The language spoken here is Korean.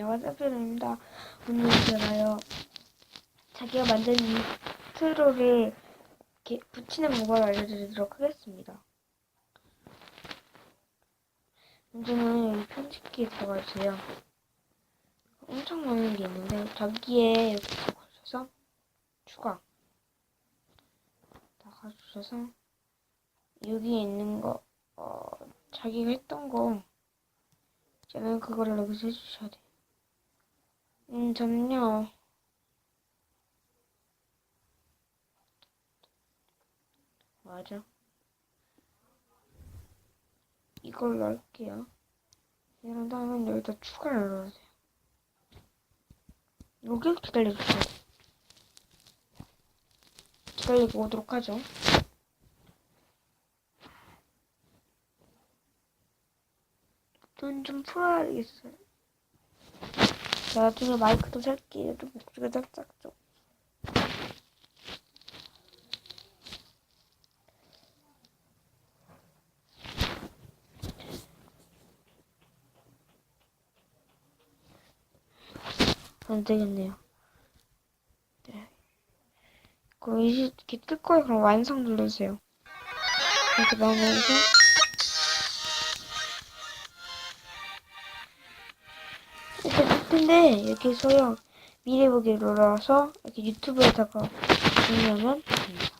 안녕하세요, 피로입니다. 오늘 제가요, 자기가 만든 인트로를 이렇게 붙이는 방법을 알려드리도록 하겠습니다. 먼저는 편집기에 들어가주세요. 엄청 많은 게 있는데, 저기에 이렇게 들어가셔서, 추가. 나가주셔서, 여기에 있는 거, 어, 자기가 했던 거, 저는 그거를 여기서 해주셔야 돼요. 음, 저는요. 맞아. 이걸 넣을게요. 이런 다음에 여기다 추가를 넣어주세요. 여기 기다려주세요. 기다리고 오도록 하죠. 돈 좀 풀어야겠어요. 나중에 마이크도 살게요. 좀 목소리가 살짝 좀. 안 되겠네요. 네. 그럼 이렇게 뜰 거예요. 그럼 완성 눌러주세요. 이렇게 나오면서 이렇게 뜰 텐데 여기서요 미리 보기 눌러서 이렇게 유튜브에다가 올리면 됩니다.